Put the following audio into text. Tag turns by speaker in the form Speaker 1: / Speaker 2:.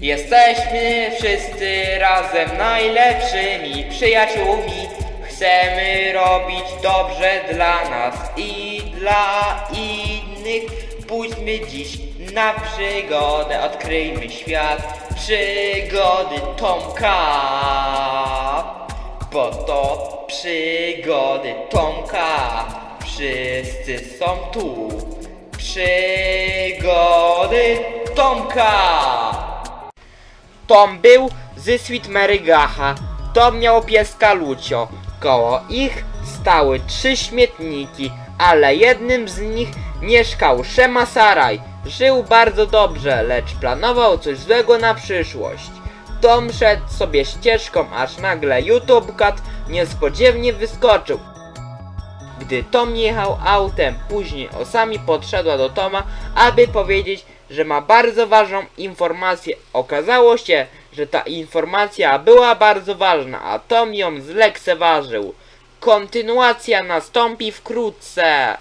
Speaker 1: Jesteśmy wszyscy razem najlepszymi przyjaciółmi. Chcemy robić dobrze dla nas i dla innych. Pójdźmy dziś na przygodę, odkryjmy świat przygody Tomka. Bo to przygody Tomka. Wszyscy są tu. Przygody Tomka. Tom był z Sweet Mary Gacha. Tom miał pieska Lucio. Koło ich stały trzy śmietniki, ale jednym z nich mieszkał Shema Saraj. Żył bardzo dobrze, lecz planował coś złego na przyszłość. Tom szedł sobie ścieżką, aż nagle YouTube Cat niespodziewanie wyskoczył. Gdy Tom jechał autem, później Osami podszedła do Toma, aby powiedzieć, że ma bardzo ważną informację. Okazało się, że ta informacja była bardzo ważna, a Tom ją zlekceważył. Kontynuacja nastąpi wkrótce.